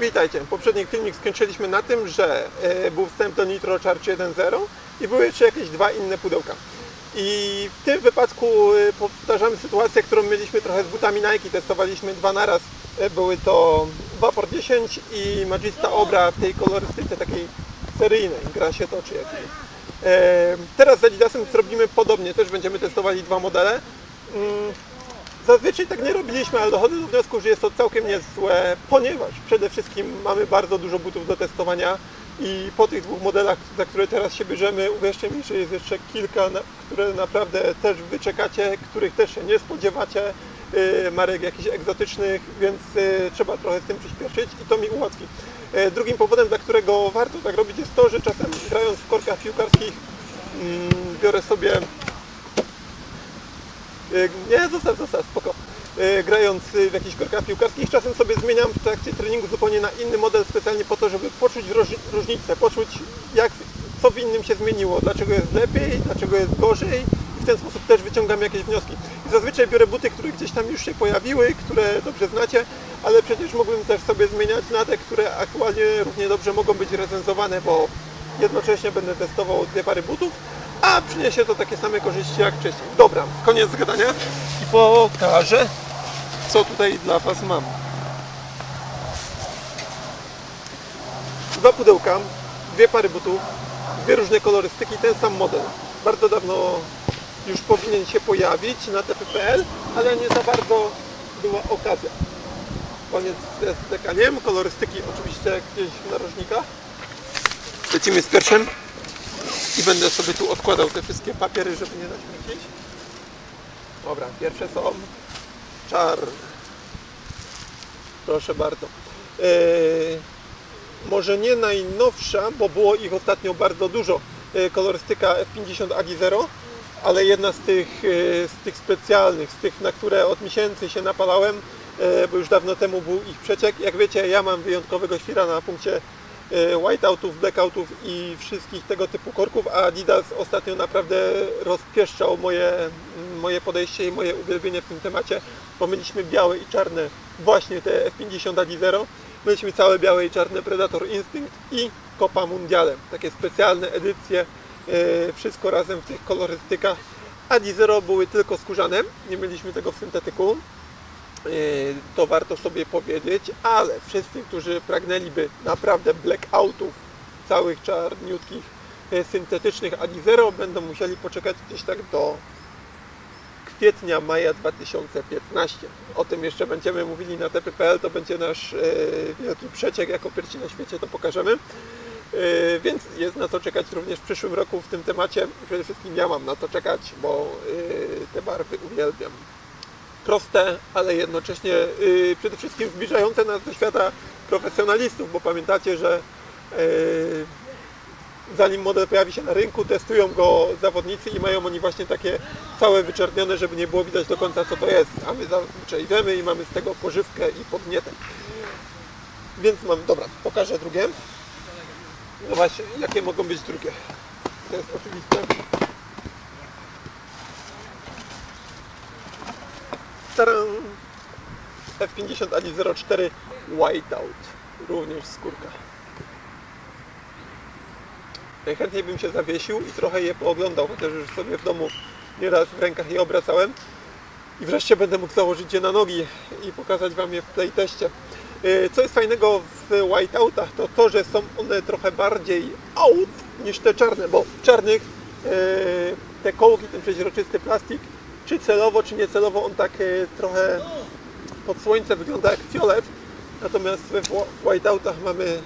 Witajcie. Poprzedni filmik skończyliśmy na tym, że e, był wstęp do Nitro Charge 1.0 i były jeszcze jakieś dwa inne pudełka. I w tym wypadku e, powtarzamy sytuację, którą mieliśmy trochę z butami Nike. Testowaliśmy dwa naraz. E, Były to Vapor 10 i Magista Obra w tej kolorystyce takiej seryjnej. Gra się toczy jakiej. Teraz z Adidasem zrobimy podobnie. Też będziemy testowali dwa modele. Zazwyczaj tak nie robiliśmy, ale dochodzę do wniosku, że jest to całkiem niezłe, ponieważ przede wszystkim mamy bardzo dużo butów do testowania i po tych dwóch modelach, za które teraz się bierzemy, uwierzcie mi, że jest jeszcze kilka, które naprawdę też wyczekacie, których też się nie spodziewacie, yy, marek jakichś egzotycznych, więc yy, trzeba trochę z tym przyspieszyć i to mi ułatwi. Yy, Drugim powodem, dla którego warto tak robić jest to, że czasem grając w korkach piłkarskich mm, biorę sobie Y, Nie, zostaw, zostaw, spoko. Y, Grając w jakichś korkach piłkarskich, czasem sobie zmieniam w trakcie treningu zupełnie na inny model specjalnie po to, żeby poczuć róż- różnicę, poczuć jak, co w innym się zmieniło, dlaczego jest lepiej, dlaczego jest gorzej i w ten sposób też wyciągam jakieś wnioski. I zazwyczaj biorę buty, które gdzieś tam już się pojawiły, które dobrze znacie, ale przecież mógłbym też sobie zmieniać na te, które aktualnie równie dobrze mogą być recenzowane, bo jednocześnie będę testował dwie pary butów, a przyniesie to takie same korzyści jak wcześniej. Dobra, koniec gadania i pokażę, co tutaj dla Was mam. Dwa pudełka, dwie pary butów, dwie różne kolorystyki, ten sam model. Bardzo dawno już powinien się pojawić na TPPL, ale nie za bardzo była okazja. Koniec z stekaniem, kolorystyki oczywiście gdzieś w narożnikach. Lecimy z pierwszym i będę sobie tu odkładał te wszystkie papiery, żeby nie naśmiecić. Dobra, pierwsze są czarne. Proszę bardzo. Eee, może nie najnowsza, bo było ich ostatnio bardzo dużo. Eee, kolorystyka F50 AGI 0, ale jedna z tych, eee, z tych specjalnych, z tych, na które od miesięcy się napalałem, bo już dawno temu był ich przeciek. Jak wiecie, ja mam wyjątkowego świra na punkcie e, whiteoutów, blackoutów i wszystkich tego typu korków, a Adidas ostatnio naprawdę rozpieszczał moje, moje podejście i moje uwielbienie w tym temacie, bo mieliśmy białe i czarne właśnie te F50 Adi Zero, mieliśmy całe białe i czarne Predator Instinct i Copa Mundiale, takie specjalne edycje, e, wszystko razem w tych kolorystykach. Adi Zero były tylko skórzane, nie mieliśmy tego w syntetyku, to warto sobie powiedzieć, ale wszyscy, którzy pragnęliby naprawdę blackoutów całych czarniutkich yy, syntetycznych Adi Zero będą musieli poczekać gdzieś tak do kwietnia, maja 2015. O tym jeszcze będziemy mówili na TPPL, to będzie nasz yy, wielki przeciek, jako pierwsi na świecie to pokażemy. Więc jest na co czekać również w przyszłym roku w tym temacie. Przede wszystkim ja mam na to czekać, bo te barwy uwielbiam proste, ale jednocześnie yy, przede wszystkim zbliżające nas do świata profesjonalistów, bo pamiętacie, że yy, zanim model pojawi się na rynku, testują go zawodnicy i mają oni właśnie takie całe wyczernione, żeby nie było widać do końca co to jest, a my zazwyczaj wiemy i mamy z tego pożywkę i podnietę. Więc mam, dobra, pokażę drugie. No właśnie, jakie mogą być drugie? To jest oczywiste. Taran! F50 Ali 04 Whiteout. Również skórka. Najchętniej bym się zawiesił i trochę je pooglądał, chociaż już sobie w domu nieraz w rękach je obracałem. I wreszcie będę mógł założyć je na nogi i pokazać Wam je w playteście. Yy, Co jest fajnego w whiteoutach, to to, że są one trochę bardziej out niż te czarne, bo w czarnych yy, te kołki, ten przeźroczysty plastik, czy celowo, czy niecelowo, on tak yy, trochę pod słońce wygląda jak fiolet, natomiast wh- whiteoutach mamy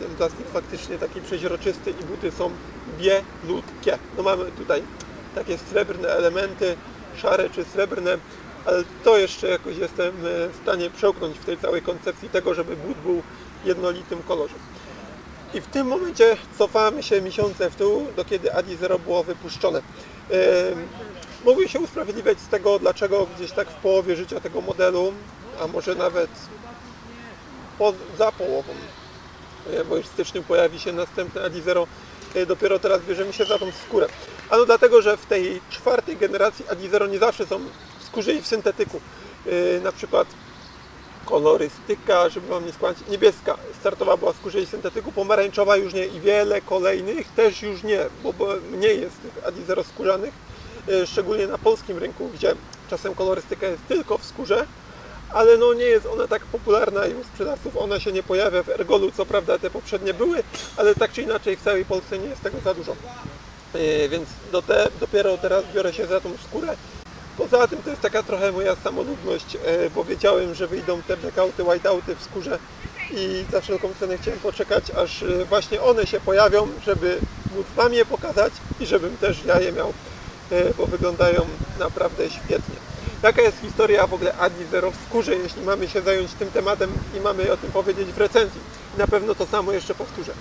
ten plastik faktycznie taki przeźroczysty i buty są bielutkie. No mamy tutaj takie srebrne elementy, szare czy srebrne, ale to jeszcze jakoś jestem e, w stanie przełknąć w tej całej koncepcji tego, żeby but był jednolitym kolorze. I w tym momencie cofamy się miesiące w tył, do kiedy Adi Zero było wypuszczone. Ym, Mogłem się usprawiedliwiać z tego, dlaczego gdzieś tak w połowie życia tego modelu, a może nawet po, za połową, e, bo już w styczniu pojawi się następny Adi Zero, e, dopiero teraz bierzemy się za tą skórę. Ano dlatego, że w tej czwartej generacji Adi Zero nie zawsze są w skórze i w syntetyku. E, Na przykład Kolorystyka, żeby Wam nie skłamać, niebieska startowa była w skórze i syntetyku, pomarańczowa już nie i wiele kolejnych też już nie, bo, mniej jest tych Adizero skórzanych, e, szczególnie na polskim rynku, gdzie czasem kolorystyka jest tylko w skórze, ale no nie jest ona tak popularna i u sprzedawców ona się nie pojawia w Ergolu, co prawda te poprzednie były, ale tak czy inaczej w całej Polsce nie jest tego za dużo. E, Więc do te, dopiero teraz biorę się za tą skórę. Poza tym to jest taka trochę moja samolubność, e, bo wiedziałem, że wyjdą te blackouty, whiteouty w skórze i za wszelką cenę chciałem poczekać, aż e, właśnie one się pojawią, żeby móc Wam je pokazać i żebym też ja je miał, e, bo wyglądają naprawdę świetnie. Jaka jest historia w ogóle Adi Zero w skórze, jeśli mamy się zająć tym tematem i mamy o tym powiedzieć w recenzji? Na pewno to samo jeszcze powtórzę.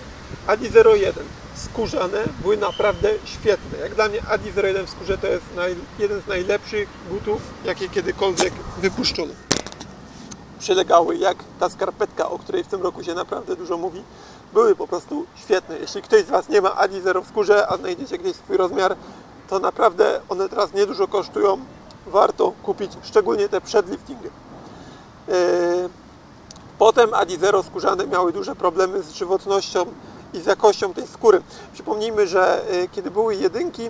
Adi 01 skórzane były naprawdę świetne. Jak dla mnie Adi 01 w skórze to jest naj, jeden z najlepszych butów, jakie kiedykolwiek wypuszczono. Przylegały jak ta skarpetka, o której w tym roku się naprawdę dużo mówi, były po prostu świetne. Jeśli ktoś z Was nie ma Adi 0 w skórze, a znajdziecie gdzieś swój rozmiar, to naprawdę one teraz niedużo kosztują. Warto kupić, szczególnie te przedliftingy. Yy, Potem Adizero skórzane miały duże problemy z żywotnością i z jakością tej skóry. Przypomnijmy, że y, kiedy były jedynki,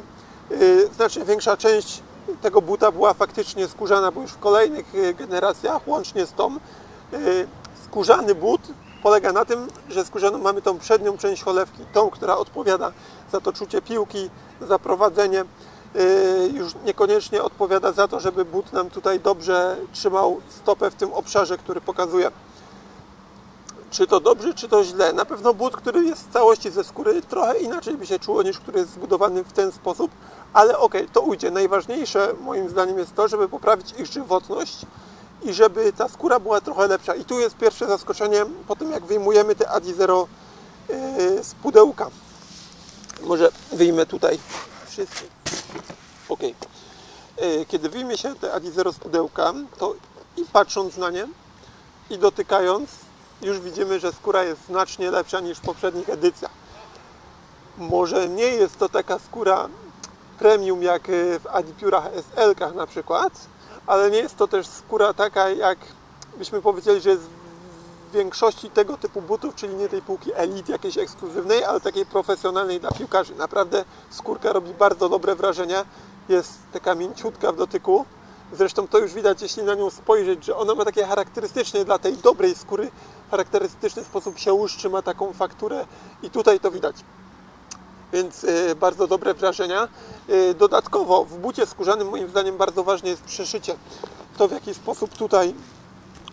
y, znacznie większa część tego buta była faktycznie skórzana, bo już w kolejnych generacjach, łącznie z tą, skórzany but polega na tym, że skórzaną mamy tą przednią część cholewki, tą, która odpowiada za to czucie piłki, za prowadzenie. Y, Już niekoniecznie odpowiada za to, żeby but nam tutaj dobrze trzymał stopę w tym obszarze, który pokazuje czy to dobrze, czy to źle. Na pewno but, który jest w całości ze skóry, trochę inaczej by się czuło niż który jest zbudowany w ten sposób, ale okej, to ujdzie. Najważniejsze moim zdaniem jest to, żeby poprawić ich żywotność i żeby ta skóra była trochę lepsza. I tu jest pierwsze zaskoczenie po tym, jak wyjmujemy te Adi Zero yy, z pudełka. Może wyjmę tutaj wszystkie. Ok. Yy, Kiedy wyjmie się te Adi Zero z pudełka, to i patrząc na nie, i dotykając, już widzimy, że skóra jest znacznie lepsza niż w poprzednich edycjach. Może nie jest to taka skóra premium jak y, w Adipiurach SL-kach na przykład, ale nie jest to też skóra taka jak byśmy powiedzieli, że jest w większości tego typu butów, czyli nie tej półki elite jakiejś ekskluzywnej, ale takiej profesjonalnej dla piłkarzy. Naprawdę skórka robi bardzo dobre wrażenie. Jest taka mięciutka w dotyku. Zresztą to już widać, jeśli na nią spojrzeć, że ona ma takie charakterystycznie dla tej dobrej skóry, charakterystyczny sposób się łuszczy, ma taką fakturę i tutaj to widać. Więc y, bardzo dobre wrażenia. Y, dodatkowo w bucie skórzanym moim zdaniem bardzo ważne jest przeszycie. To w jaki sposób tutaj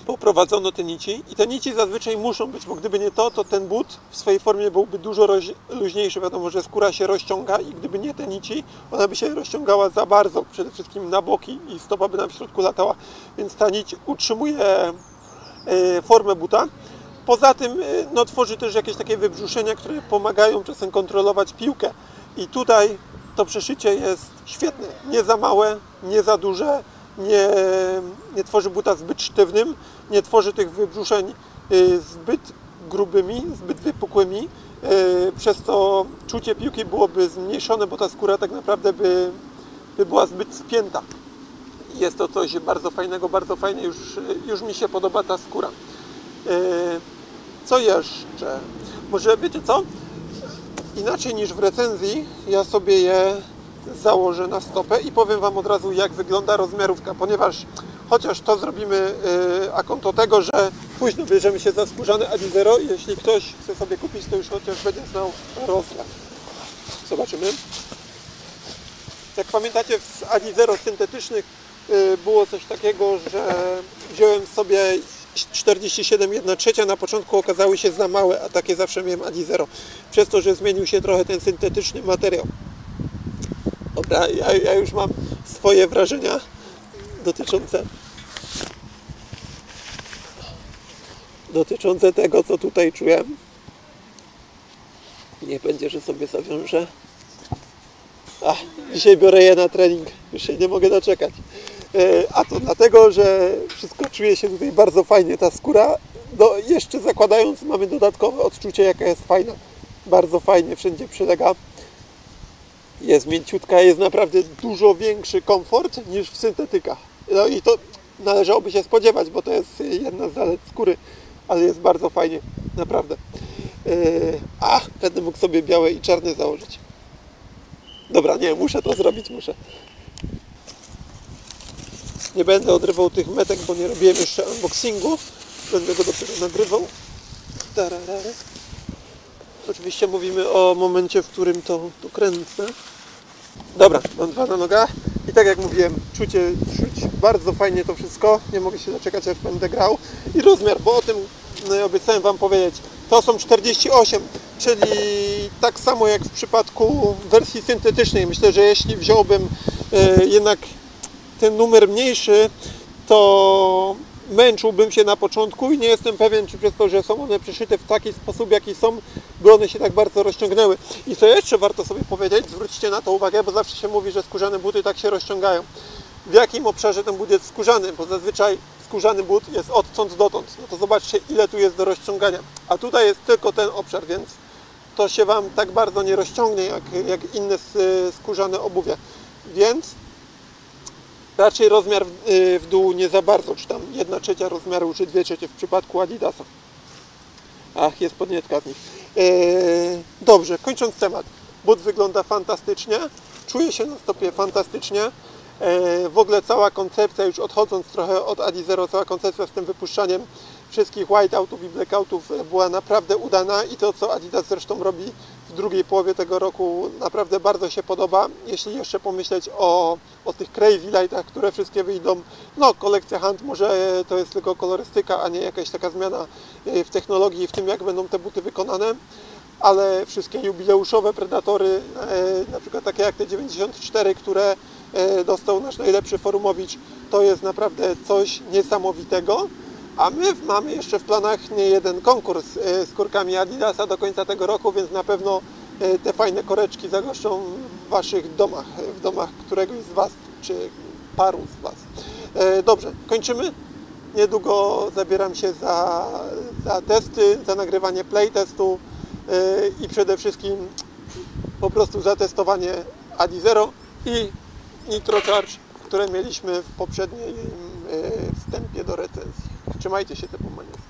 poprowadzono te nici i te nici zazwyczaj muszą być, bo gdyby nie to, to ten but w swojej formie byłby dużo luźniejszy. Wiadomo, że skóra się rozciąga i gdyby nie te nici, ona by się rozciągała za bardzo, przede wszystkim na boki i stopa by nam w środku latała, więc ta nić utrzymuje e, formę buta. Poza tym e, no, tworzy też jakieś takie wybrzuszenia, które pomagają czasem kontrolować piłkę i tutaj to przeszycie jest świetne, nie za małe, nie za duże, nie, nie tworzy buta zbyt sztywnym, nie tworzy tych wybrzuszeń y, zbyt grubymi, zbyt wypukłymi, y, przez co czucie piłki byłoby zmniejszone, bo ta skóra tak naprawdę by, by była zbyt spięta. Jest to coś bardzo fajnego, bardzo fajnie, już, już mi się podoba ta skóra. Co jeszcze? Może wiecie co? Inaczej niż w recenzji, ja sobie je założę na stopę i powiem Wam od razu, jak wygląda rozmiarówka, ponieważ chociaż to zrobimy yy, a konto tego, że późno bierzemy się za skórzany Adizero, jeśli ktoś chce sobie kupić, to już chociaż będzie znał rozmiar. Zobaczymy. Jak pamiętacie, w Adizero syntetycznych yy, było coś takiego, że wziąłem sobie 47 1 trzecia na początku okazały się za małe, a takie zawsze miałem Adizero. Przez to, że zmienił się trochę ten syntetyczny materiał. Dobra, ja, ja już mam swoje wrażenia dotyczące dotyczące tego, co tutaj czułem. Nie będzie, że sobie zawiążę. Ach, dzisiaj biorę je na trening. Już się nie mogę doczekać. E, A to dlatego, że wszystko czuje się tutaj bardzo fajnie. Ta skóra, no jeszcze zakładając, mamy dodatkowe odczucie, jaka jest fajna. Bardzo fajnie wszędzie przylega. Jest mięciutka, jest naprawdę dużo większy komfort niż w syntetykach. No i to należałoby się spodziewać, bo to jest jedna z zalet skóry, ale jest bardzo fajnie, naprawdę. Yy, a, będę mógł sobie białe i czarne założyć. Dobra, nie, muszę to zrobić, muszę. Nie będę odrywał tych metek, bo nie robiłem jeszcze unboxingu. Będę go dopiero nagrywał. Tararara. Oczywiście mówimy o momencie, w którym to, to kręcę. Dobra, mam dwa na nogach i tak jak mówiłem, czucie, czuć bardzo fajnie to wszystko. Nie mogę się doczekać, aż będę grał. I rozmiar, bo o tym no, obiecałem Wam powiedzieć. To są 48, czyli tak samo jak w przypadku wersji syntetycznej. Myślę, że jeśli wziąłbym e, jednak ten numer mniejszy, to męczyłbym się na początku i nie jestem pewien, czy przez to, że są one przyszyte w taki sposób, jaki są, by one się tak bardzo rozciągnęły. I co jeszcze warto sobie powiedzieć, zwróćcie na to uwagę, bo zawsze się mówi, że skórzane buty tak się rozciągają. W jakim obszarze ten but jest skórzany, bo zazwyczaj skórzany but jest odtąd dotąd. No to zobaczcie, ile tu jest do rozciągania. A tutaj jest tylko ten obszar, więc to się Wam tak bardzo nie rozciągnie, jak, jak inne s- skórzane obuwie. Więc raczej rozmiar w, y, w dół nie za bardzo, czy tam 1 trzecia rozmiaru, czy 2 trzecie w przypadku Adidasa. Ach, jest podnietka z nich. Eee, dobrze, kończąc temat. But wygląda fantastycznie, czuje się na stopie fantastycznie. Eee, w ogóle cała koncepcja, już odchodząc trochę od Adi Zero, cała koncepcja z tym wypuszczaniem wszystkich whiteoutów i blackoutów e, była naprawdę udana i to, co Adidas zresztą robi w drugiej połowie tego roku, naprawdę bardzo się podoba. Jeśli jeszcze pomyśleć o, o tych crazy lightach, które wszystkie wyjdą, no kolekcja Hand może to jest tylko kolorystyka, a nie jakaś taka zmiana e, w technologii, w tym jak będą te buty wykonane, ale wszystkie jubileuszowe Predatory, e, na przykład takie jak te 94, które e, dostał nasz najlepszy forumowicz, to jest naprawdę coś niesamowitego. A my mamy jeszcze w planach nie jeden konkurs e, z kurkami Adidasa do końca tego roku, więc na pewno e, te fajne koreczki zagoszczą w Waszych domach, e, w domach któregoś z Was, czy paru z Was. Dobrze, kończymy. Niedługo zabieram się za, za testy, za nagrywanie playtestu i przede wszystkim po prostu zatestowanie Adi Zero i Nitro Charge, które mieliśmy w poprzednim wstępie do recenzji. Trzymajcie się, te pomaniasy.